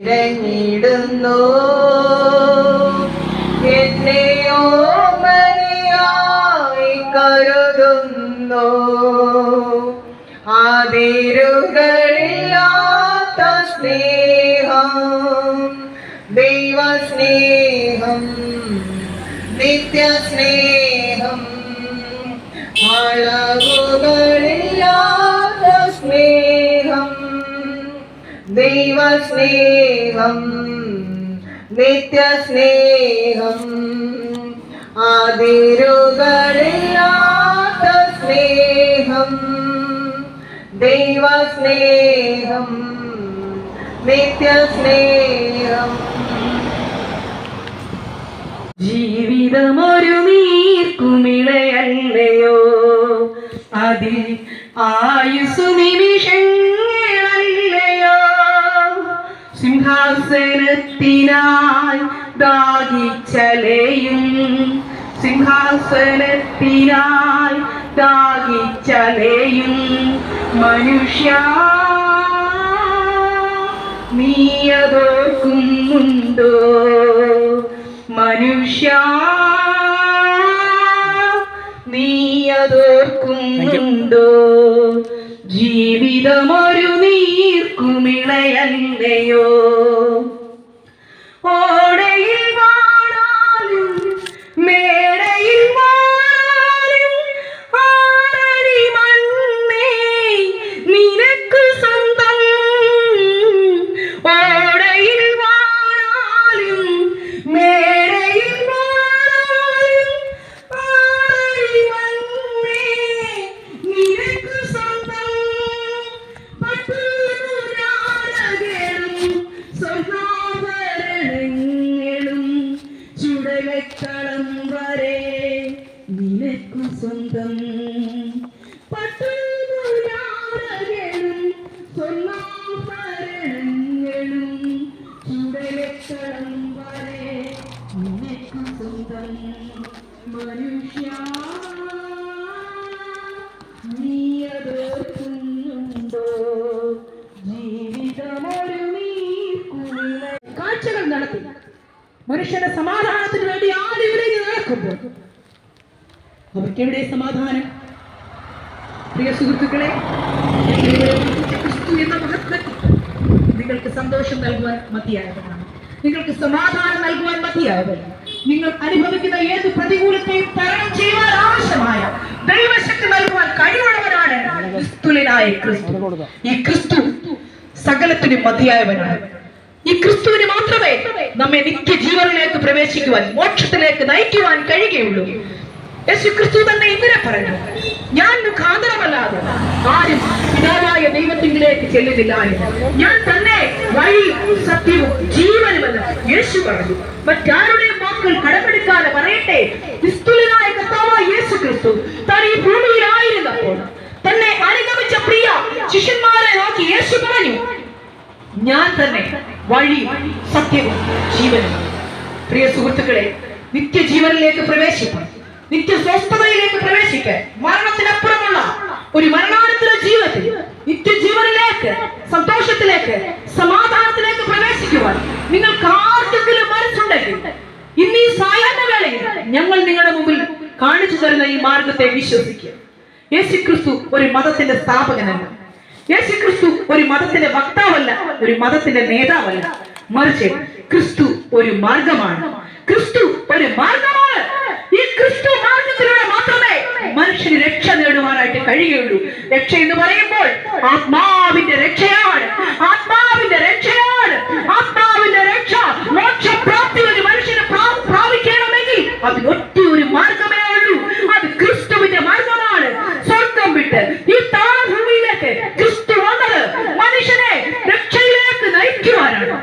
ഇരഞ്ഞിടുന്നു എന്നെയോ മനിയായി കരുതുന്നു. ആതിരുകളില്ലാത്ത സ്നേഹം ദൈവസ്നേഹം നിത്യസ്നേഹം അളവുകളില്ലാത്ത ദൈവസ്നേഹം നിത്യസ്നേഹം. അതിരുകളില്ലാത്ത സ്നേഹം ദൈവസ്നേഹം നിത്യസ്നേഹം. ജീവിതമൊരു നീർക്കുമിളയല്ലയോ? അതിൽ ആയുസ് നിമിഷങ്ങളല്ലയോ സിംഹാസനത്തിനായി ദാഹിച്ചലയും. സിംഹാസനത്തിനായി ദാഹിച്ചലയും. മനുഷ്യ നീയതോർക്കുന്നുണ്ടോ? മനുഷ്യ നീയതോർക്കുന്നുണ്ടോ? ജീവിതമൊരു നീർക്കുമിളയല്ലയോ? മനുഷ്യ നീയതോർക്കുന്നുണ്ടോ ജീവിതമൊരു കാഴ്ചകൾ നടത്തി. മനുഷ്യന്റെ സമാധാനത്തിന് വേണ്ടി ആദ്യം നടക്കുമ്പോൾ? അവർക്കെവിടെ സമാധാനം? പ്രിയ സുഹൃത്തുക്കളെ എന്ന മഹത്വത്തിൽ നിങ്ങൾക്ക് സന്തോഷം നൽകുവാൻ മതിയായവരാണ്. നിങ്ങൾക്ക് സമാധാനം നൽകുവാൻ മതിയായവരാണ്. നിങ്ങൾ അനുഭവിക്കുന്ന ഏത് പ്രതികൂലത്തെയും തരണം ചെയ്യുവാൻ ആവശ്യമായ ദൈവശക്തി നൽകുവാൻ കഴിവുള്ളവരാണ് ക്രിസ്തുലിനായ ക്രിസ്തു. ഈ ക്രിസ്തു സകലത്തിനും മതിയായവനാണ്. ഈ ക്രിസ്തുവിന് മാത്രമേ നമ്മെ നിത്യജീവനിലേക്ക് പ്രവേശിക്കുവാൻ മോക്ഷത്തിലേക്ക് നയിക്കുവാൻ കഴിയുകയുള്ളൂ. യേശു ക്രിസ്തു തന്നെ ഇങ്ങനെ പറഞ്ഞു. ഞാൻ മുഖാന്തരമല്ലാതെ ആരും ദൈവത്തിങ്കിലേക്ക് ചെല്ലുന്നില്ല എന്ന്. ഞാൻ തന്നെ വഴി സത്യവും ജീവനുമെന്ന് യേശു പറഞ്ഞു. മറ്റാരുടെയും വാക്കുകൾ കടമെടുക്കാതെ പറയട്ടെ? നിസ്തുലനായ കർത്താവായ യേശു ക്രിസ്തു താൻ ഈ ഭൂമിയിലായിരുന്നപ്പോൾ തന്നെ അനുഗമിച്ച പ്രിയ ശിഷ്യന്മാരെ നോക്കി യേശു പറഞ്ഞു ഞാൻ തന്നെ വഴി സത്യവും ജീവനും പ്രിയ സുഹൃത്തുക്കളെ നിത്യജീവനിലേക്ക് പ്രവേശിക്കാൻ നിത്യസ്വസ്ഥതയിലേക്ക് പ്രവേശിക്കാൻ മരണത്തിനപ്പുറമുള്ള ഒരു മരണാനന്തര ജീവിതത്തിൽ നിത്യജീവനിലേക്ക് സന്തോഷത്തിലേക്ക് സമാധാനത്തിലേക്ക് പ്രവേശിക്കുവാൻ നിങ്ങൾക്ക് ആർക്കെങ്കിലും മനസ്സുണ്ടെങ്കിൽ ഇന്ന് ഈ സായാഹ്ന വേളയിൽ ഞങ്ങൾ നിങ്ങളുടെ മുമ്പിൽ കാണിച്ചു തരുന്ന ഈ മാർഗത്തെ വിശ്വസിക്കുക. യേശു ക്രിസ്തു ഒരു മതത്തിന്റെ സ്ഥാപകനല്ല. യേശു ക്രിസ്തു ഒരു മതത്തിന്റെ വക്താവല്ല ഒരു മതത്തിന്റെ നേതാവല്ല. മറിച്ച് ക്രിസ്തു ഒരു മാർഗമാണ്. ക്രിസ്തു ഒരു മാർഗമാണ് ഈ ക്രിസ്തു മാർഗത്തിലൂടെ മാത്രമേ മനുഷ്യന് രക്ഷ നേടുവാനായിട്ട് കഴിയുകയുള്ളൂ രക്ഷ എന്ന് പറയുമ്പോൾ ആത്മാവിന്റെ രക്ഷയാണ്. ആത്മാവിന്റെ രക്ഷയാണ്. ആത്മാവിന്റെ രക്ഷ. മോക്ഷപ്രാപ്തി ഒരു മനുഷ്യനെ പ്രാപിക്കണമെങ്കിൽ അതിനൊറ്റ ഒരു മാർഗമേ ഉള്ളൂ. അത് ക്രിസ്തുവിന്റെ മാർഗമാണ്. സ്വർഗം വിട്ട് ഈ താഴ്ഭൂമിയിലേക്ക് ക്രിസ്തു വന്നത് മനുഷ്യനെ രക്ഷയിലേക്ക് നയിക്കുവാനാണ്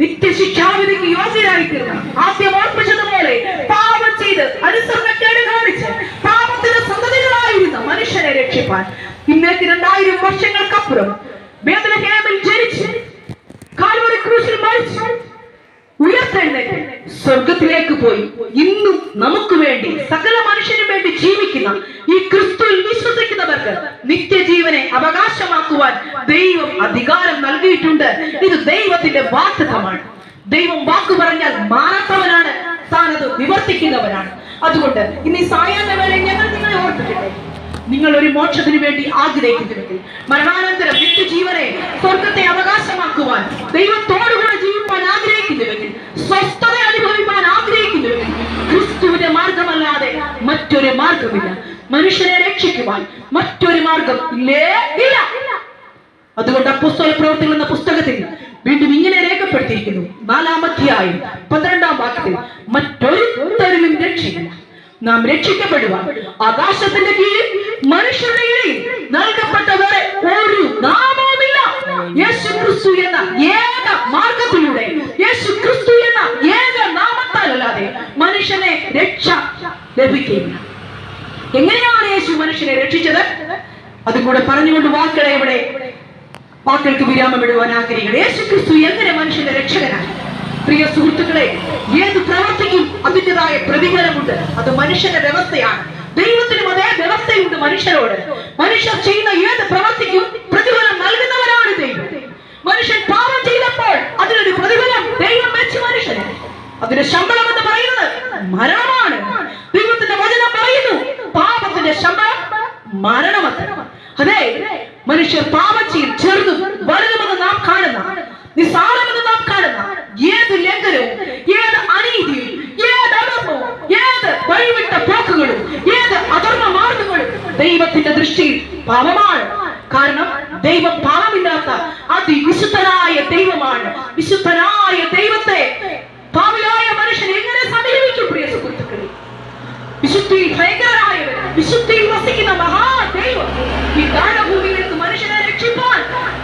നിത്യശിക്ഷാവിധിക്ക് യോഗ്യരായി തീർന്ന ആദ്യം ഓർപ്പിച്ചതുപോലെ പാപം ചെയ്ത് അനുസരണക്കേട് കാണിച്ച് പാപത്തിന്റെ സന്തതികളായിരുന്ന മനുഷ്യനെ രക്ഷിപ്പാൻ ഇന്നേക്ക് രണ്ടായിരം വർഷങ്ങൾക്കപ്പുറം വേദനഹേമിൽ ജനിച്ച് കാൽവറി ക്രൂശിൽ മരിച്ചു ഉയർത്തെഴുന്നേറ്റ് സ്വർഗത്തിലേക്ക് പോയി. ഇന്നും നമുക്ക് വേണ്ടി സകല മനുഷ്യനും വേണ്ടി ജീവിക്കുന്ന ഈ ക്രിസ്തുവിൽ വിശ്വസിക്കുന്നവർക്ക് നിത്യജീവനെ അവകാശമാക്കുവാൻ ദൈവം അധികാരം നൽകിയിട്ടുണ്ട്. ഇത് ദൈവത്തിന്റെ വാസ്തവമാണ് ദൈവം വാക്ക് പറഞ്ഞാൽ മാറാത്തവനാണ് താൻ അത് നിവർത്തിക്കുന്നവനാണ്. അതുകൊണ്ട് ഇനി സായാഹ്ന വേള ഞങ്ങൾ നിങ്ങളെ ഓർപ്പിക്കട്ടെ. നിങ്ങൾ ഒരു മോക്ഷത്തിന് വേണ്ടി ആഗ്രഹിക്കുന്നുവെങ്കിൽ മരണാനന്തരം നിത്യജീവനെ സ്വർഗത്തെ അവകാശമാക്കുവാൻ ദൈവത്തോടുകൂടെ ജീവിക്കാൻ ആഗ്രഹിക്കുന്നുവെങ്കിൽ സ്വസ്ഥത അനുഭവിക്കാൻ ആഗ്രഹിക്കുന്നുവെങ്കിൽ ക്രിസ്തുവിന്റെ മാർഗമല്ലാതെ മറ്റൊരു മാർഗമില്ല. മനുഷ്യരെ രക്ഷിക്കുവാൻ മറ്റൊരു മാർഗം ഇല്ലേ? ഇല്ല. അതുകൊണ്ട് അപ്പുസ്തക പ്രവർത്തികൾ എന്ന പുസ്തകത്തിൽ വീണ്ടും ഇങ്ങനെ രേഖപ്പെടുത്തിയിരിക്കുന്നു. നാലാമധ്യായം പന്ത്രണ്ടാം വാക്യത്തിൽ മറ്റൊരു മറ്റൊരുത്തരിലും രക്ഷയില്ല. നാം രക്ഷിക്കപ്പെടുവാൻ ആകാശത്തിന്റെ കീഴിൽ മനുഷ്യരുടെ ഇടയിൽ നൽകപ്പെട്ട ഒരു നാമവുമില്ല. യേശു ക്രിസ്തു എന്ന ഏക മാർഗത്തിലൂടെ യേശു ക്രിസ്തു എന്ന ഏക നാമത്താലല്ലാതെ മനുഷ്യനെ രക്ഷ ലഭിക്കുകയില്ല. എങ്ങനെയാണ് യേശു മനുഷ്യനെ രക്ഷിച്ചത്? അതും കൂടെ പറഞ്ഞുകൊണ്ട് വാക്കുകളെ ഇവിടെ വാക്കുകൾക്ക് വിരാമം ഇടുവാൻ ആഗ്രഹിക്കണം യേശു ക്രിസ്തു എങ്ങനെ മനുഷ്യന്റെ രക്ഷകനാണ്? പ്രിയ സുഹൃത്തുക്കളെ ഏത് പ്രവർത്തിക്കും അതിന്റെതായ പ്രതിഫലമുണ്ട്. അത് മനുഷ്യന്റെ വ്യവസ്ഥയാണ്. ദൈവത്തിനും അതേ വ്യവസ്ഥയുണ്ട് മനുഷ്യരോട്. മനുഷ്യർ ചെയ്യുന്ന ഏത് പ്രവർത്തിക്കും പ്രതിഫലം നൽകുന്നവരാണ് ദൈവം. മനുഷ്യൻ പാപം ചെയ്തപ്പോൾ അതിനൊരു പ്രതിഫലം ദൈവം വെച്ച് മനുഷ്യന്. അതിന് ശമ്പളം എന്ന് പറയുന്നത് മരണമാണ്. ദൈവത്തിന്റെ വചനം പറയുന്നു പാപത്തിന്റെ ശമ്പളം മരണമത്ര. അതെ മനുഷ്യർ പാപം ചെയ്യും ചെറുതും വലുതുമെന്ന് നാം കാണുന്ന നിസ്സാരമെന്ന് നാം കാണുന്ന ഏത് ലംഘനവും ഏത് അനീതിയും ഏത് അധർമ്മവും ദൈവത്തിന്റെ ദൃഷ്ടിയിൽ പാപമാണ്. കാരണം ദൈവം പാപമില്ലാത്ത അതിവിശുദ്ധനായ ദൈവമാണ്. വിശുദ്ധനായ ദൈവത്തെ പാവിയായ മനുഷ്യൻ എങ്ങനെ സമീപിക്കും പ്രിയ സുഹൃത്തുക്കളെ? വിശുദ്ധിയിൽ ഭയങ്കരനായവൻ വിശുദ്ധിയിൽ വസിക്കുന്ന മഹാദൈവം ഈ താഴഭൂമിയിലേക്ക് മനുഷ്യനെ രക്ഷിപ്പാൻ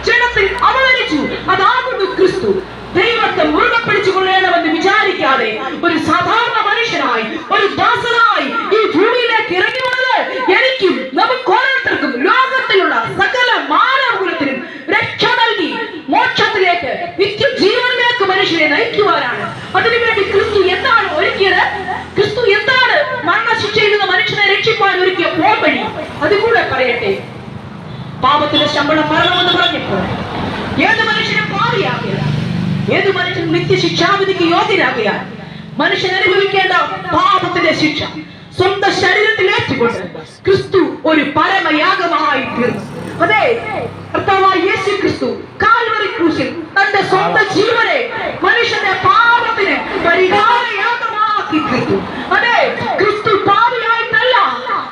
ജനത്തിൽ അവതരിച്ചു. അതാകുന്നു ക്രിസ്തു. ദൈവത്തെ മുറുകെ പിടിച്ചു കൊള്ളണമെന്ന് വിചാരിക്കാതെ ഒരു സാധാരണ മനുഷ്യനായി ഒരു ദാസനായി ഈ ഭൂമിയിലേക്ക് ഇറങ്ങി വന്നത് എനിക്കും നമുക്ക് ഓരോരുത്തർക്കും ലോകത്തിലുള്ള സകല മാനവകുലത്തിനും രക്ഷ നൽകി മോക്ഷത്തിലേക്ക് നിത്യജീവനിലേക്ക് മനുഷ്യനെ നയിക്കുവാനാണ് അതിനുവേണ്ടി ക്രിസ്തു എന്താണ് ഒരുക്കിയത്? ക്രിസ്തു എന്താണ് മരണശിക്ഷയിൽ നിന്ന് മനുഷ്യനെ രക്ഷിക്കാൻ ഒരുക്കിയ പോപ്പടി അതുകൂടെ പറയട്ടെ. പാപത്തിന്റെ ശമ്പളം മരണമെന്ന് പറഞ്ഞപ്പോൾ ഏത് മനുഷ്യനും പാവിയാകില്ല ഏത് മനുഷ്യനും നിത്യശിക്ഷാവിധിക്ക് യോഗ്യരാകിയാൽ മനുഷ്യൻ അനുഭവിക്കേണ്ട പാപത്തിന്റെ ശിക്ഷ സ്വന്തം ശരീരത്തിൽ ഏറ്റുകൊണ്ട് ക്രിസ്തു ഒരു പരമയാഗമായി തീർന്നു. അതെ. കർത്താവായ യേശു ക്രിസ്തു കാൽവറി ക്രൂശിൽ തന്റെ സ്വന്തം ജീവനെ മനുഷ്യന്റെ പാപത്തിന് പരിഹാരയാഗമാക്കി തീർത്തു. അതെ ക്രിസ്തു പാപിയായിട്ടല്ല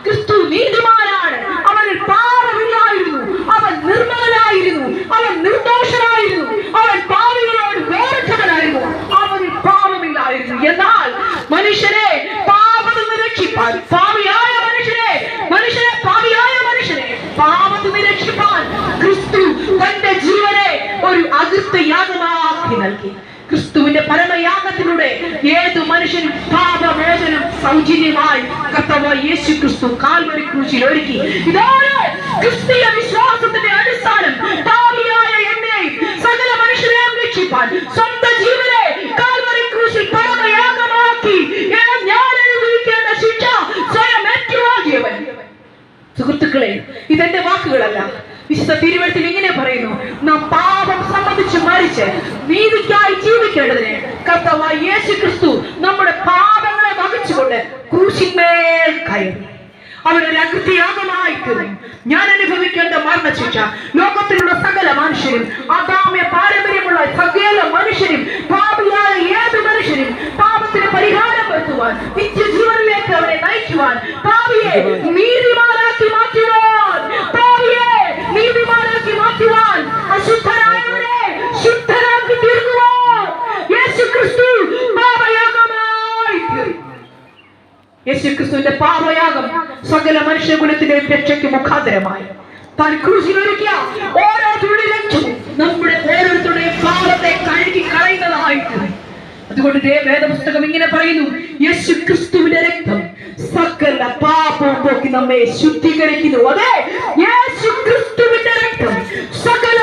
ക്രിസ്തു നീതിമാനാണ് അവനിൽ പാപമില്ലായിരുന്നു അവൻ നിർമ്മലനായിരുന്നു അവൻ നിർദോഷനായിരുന്നു അവൻ പാപികളോട് വേറിട്ടവനായിരുന്നു അവനിൽ പാപമില്ലായിരുന്നു എന്നാൽ മനുഷ്യനെ പാപത്തിൽ നിന്ന് രക്ഷിപ്പാൻ പാപിയായ മനുഷ്യനെ മനുഷ്യനെ പാപിയായ മനുഷ്യനെ പാപത്തിൽ നിന്ന് രക്ഷിപ്പാൻ ക്രിസ്തു തന്റെ ജീവനെ ഒരു അകൃത്യ യാഗമാക്കി നൽകി ക്രിസ്തുവിന്റെ പരമയാഗത്തിലൂടെ ഏത് മനുഷ്യനും പാപമോചനം സൗജന്യമായി കർത്താവായ യേശു ക്രിസ്തു കാൽവരി ക്രൂശിൽ ഒരുക്കി. ഇതാണ് ക്രിസ്തീയ വിശ്വാസത്തിന്റെ അടിസ്ഥാനം പാപിയായ എന്നെ സകല മനുഷ്യരെയും രക്ഷിപ്പാൻ സ്വന്തം ജീവനെ കാൽവരി ക്രൂശിൽ അനുഭവിക്കേണ്ട ശിക്ഷ സുഹൃത്തുക്കളെ ഇതെന്റെ വാക്കുകളല്ല. വിശുദ്ധ തിരുവഴുത്തിൽ ഇങ്ങനെ പറയുന്നു നാം പാപം സംബന്ധിച്ച് മരിച്ച് നീതിക്കായി ജീവിക്കേണ്ടതിന് കർത്താവായ യേശു ക്രിസ്തു അകൃത്യയാഗമായി ഞാൻ അനുഭവിക്കേണ്ട മരണശിക്ഷ. ലോകത്തിലുള്ള സകല മനുഷ്യരും അതാമ്യ പാരമ്പര്യമുള്ള സകല മനുഷ്യരും പാപിയായ ഏത് മനുഷ്യരും പാപത്തിന് പരിഹാരം വരുത്തുവാൻ നിത്യജീവനിലേക്ക് അവരെ നയിക്കുവാൻ പാപിയെ നീതിമാനാക്കി മാറ്റുവാൻ യേശുക്രിസ്തുവിന്റെ പാപയാഗം സകല മനുഷ്യകുലത്തിന്റെ രക്ഷയ്ക്ക് മുഖാന്തരമായി. താൻ ക്രൂശിൽ ഒരുക്കിയ ഓരോ തുള്ളി നമ്മുടെ ഓരോരുത്തരുടെയും പാപത്തെ കഴുകി കളയുന്നതായിട്ട് അതുകൊണ്ട് വേദപുസ്തകം ഇങ്ങനെ പറയുന്നു യേശു ക്രിസ്തുവിന്റെ രക്തം സകല പാപവും പോക്കി നമ്മെ ശുദ്ധീകരിക്കുന്നു. അതെ യേശു ക്രിസ്തുവിന്റെ രക്തം സകല